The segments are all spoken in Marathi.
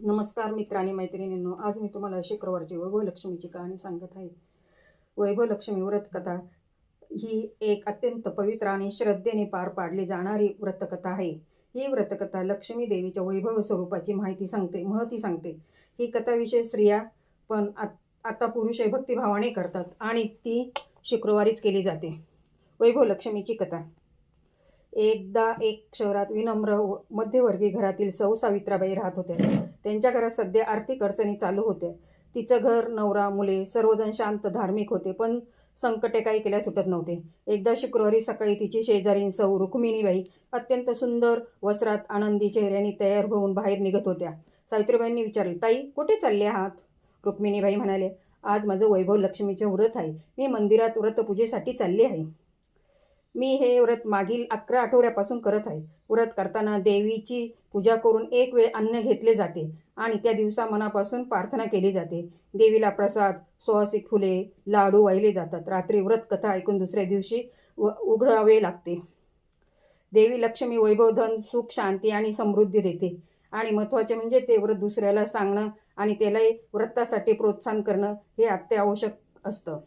नमस्कार मित्रांनी मैत्रिणींनो. आज मी तुम्हाला शुक्रवारची वैभव लक्ष्मीची कहाणी सांगत आहे. वैभव लक्ष्मी ही एक अत्यंत पवित्र आणि श्रद्धेने पार पाडली जाणारी व्रतकथा आहे. ही व्रतकथा लक्ष्मी देवीच्या वैभव स्वरूपाची माहिती सांगते महती सांगते. ही कथाविषयी स्त्रिया पण आता पुरुष भक्तिभावाने करतात आणि ती शुक्रवारीच केली जाते. वैभव लक्ष्मीची कथा. एकदा एक शहरात विनम्र व मध्यवर्गीय घरातील सौ सावित्राबाई राहत होत्या. त्यांच्या घरात सध्या आर्थिक अडचणी चालू होत्या. तिचं घर नवरा मुले सर्वजण शांत धार्मिक होते पण संकटे काही केल्या सुटत नव्हते. एकदा शुक्रवारी सकाळी तिची शेजारीन सौ रुक्मिणीबाई अत्यंत सुंदर वस्त्रात आनंदी चेहऱ्याने तयार होऊन बाहेर निघत होत्या. सावित्रीबाईंनी विचारले ताई कुठे चालले आहात? रुक्मिणीबाई म्हणाले आज माझं वैभव लक्ष्मीचे व्रत आहे. मी मंदिरात व्रतपूजेसाठी चालले आहे. मी हे व्रत मागील अकरा आठवड्यापासून करत आहे. व्रत करताना देवीची पूजा करून एक वेळ अन्न घेतले जाते आणि त्या दिवसा मनापासून प्रार्थना केली जाते. देवीला प्रसाद सुवासिक फुले लाडू वाहिले जातात. रात्री व्रत कथा ऐकून दुसऱ्या दिवशी व उघडावे लागते. देवी लक्ष्मी वैभव धन सुख शांती आणि समृद्धी देते. आणि महत्त्वाचे म्हणजे ते व्रत दुसऱ्याला सांगणं आणि त्यालाही व्रतासाठी प्रोत्साहन करणं हे अत्यावश्यक असतं.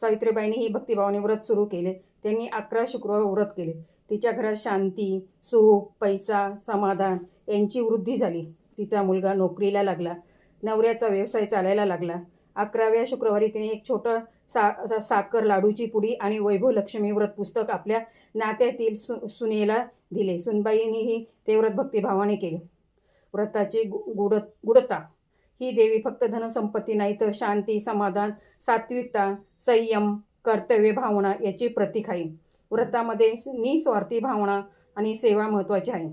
सावित्रीबाईंनी ही भक्तिभावाने व्रत सुरू केले. त्यांनी अकरा शुक्रवार व्रत केले. तिच्या घरात शांती सुख पैसा समाधान यांची वृद्धी झाली. तिचा मुलगा नोकरीला लागला. नवऱ्याचा व्यवसाय चालायला लागला. अकराव्या शुक्रवारी तिने एक छोटं सा सा- साखर लाडूची पुडी आणि वैभव लक्ष्मी व्रत पुस्तक आपल्या नात्यातील सु सुनेला दिले. सुनबाईंनीही ते व्रत भक्तिभावाने केले. व्रताची गु गुड गुडता ही देवी फक्त धनसंपत्ती नाही तर शांती समाधान सात्विकता संयम कर्तव्य भावना याची प्रतीक आहे. व्रतामध्ये निस्वार्थी भावना आणि सेवा महत्त्वाची आहे.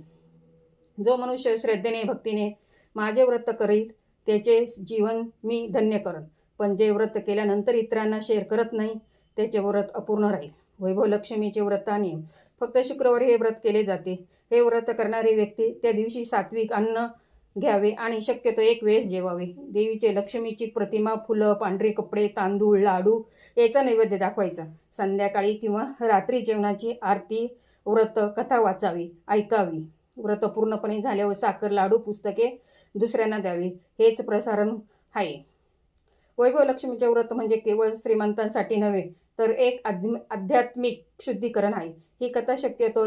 जो मनुष्य श्रद्धेने भक्तीने माझे व्रत करीत त्याचे जीवन मी धन्य करल पण जे व्रत केल्यानंतर इतरांना शेअर करत नाही त्याचे व्रत अपूर्ण राहील. वैभव लक्ष्मीचे व्रताने फक्त शुक्रवारी हे व्रत केले जाते. हे व्रत करणारी व्यक्ती त्या दिवशी सात्विक अन्न घ्यावे आणि शक्यतो एक वेळेस जेवावे. देवीचे लक्ष्मीची प्रतिमा फुलं पांढरे कपडे तांदूळ लाडू याचा नैवेद्य दाखवायचा. संध्याकाळी किंवा रात्री जेवणाची आरती व्रत कथा वाचावी ऐकावी. व्रत पूर्णपणे झाल्यावर साखर लाडू पुस्तके दुसऱ्यांना द्यावी. हेच प्रसारण आहे. वैभव लक्ष्मीचे व्रत म्हणजे केवळ श्रीमंतांसाठी नव्हे तर एक आध्यात्मिक शुद्धीकरण आहे. ही कथा शक्यतो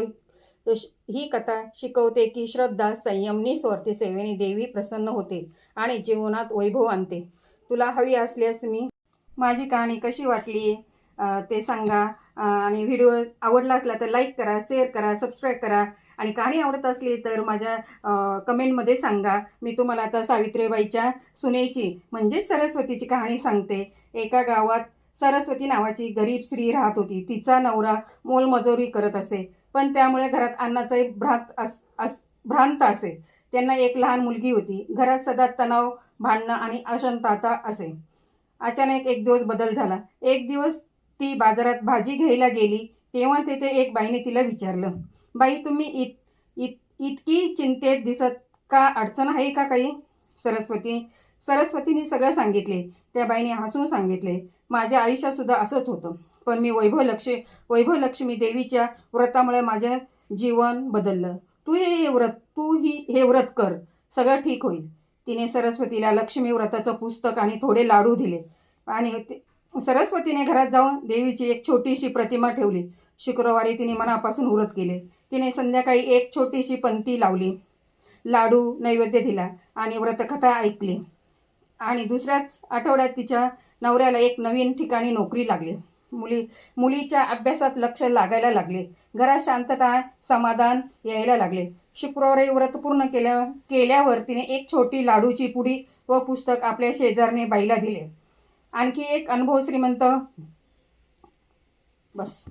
ही कथा शिकवते की श्रद्धा संयमनी स्वार्थी सेवेने देवी प्रसन्न होते आणि जीवनात वैभव आणते. तुला हवी असल्यास मी माझी कहाणी कशी वाटली ते सांगा. आणि व्हिडिओ आवडला असला तर लाईक करा शेअर करा सबस्क्राईब करा. आणि कहाणी आवडत असली तर माझ्या कमेंटमध्ये सांगा. मी तुम्हाला आता सावित्रीबाईच्या सुनेची म्हणजेच सरस्वतीची कहाणी सांगते. एका गावात सरस्वती नावाची गरीब स्त्री राहत होती. तिचा नवरा मोलमजुरी करत असे. पण त्यामुळे घरात अन्नाचाही भ्रांत अस अस भ्रांत असे. त्यांना एक लहान मुलगी होती. घरात सदा तणाव भांडणं आणि अशांतता असे. अचानक एक दिवस बदल झाला. एक दिवस ती बाजारात भाजी घ्यायला गेली. तेव्हा तेथे एक बाईने तिला विचारलं बाई तुम्ही इत इत इतकी चिंतेत दिसत का? अडचण आहे का काही? सरस्वती सरस्वतीने सगळं सांगितले. त्या बाईने हसून सांगितले माझ्या आयुष्यात सुद्धा असंच होतं. पण मी वैभव लक्ष वैभव लक्ष्मी देवीच्या व्रतामुळे माझं जीवन बदललं. तू हे व्रत तू ही हे व्रत कर. सगळं ठीक होईल. तिने सरस्वतीला लक्ष्मी व्रताचं पुस्तक आणि थोडे लाडू दिले. आणि सरस्वतीने घरात जाऊन देवीची एक छोटीशी प्रतिमा ठेवली. शुक्रवारी तिने मनापासून व्रत केले. तिने संध्याकाळी एक छोटीशी पंक्ती लावली. लाडू नैवेद्य दिला आणि व्रतकथा ऐकली. आणि दुसऱ्याच आठवड्यात तिच्या नवऱ्याला एक नवीन ठिकाणी नोकरी लागली. मुली मुलीच्या अभ्यासात लक्ष लागायला लागले. घरात शांतता समाधान यायला लागले. शुक्रवारी व्रत पूर्ण केल्या केल्यावर तिने एक छोटी लाडूची पुडी व पुस्तक आपल्या शेजारने बाईला दिले. आणखी एक अनुभव श्रीमंत बस.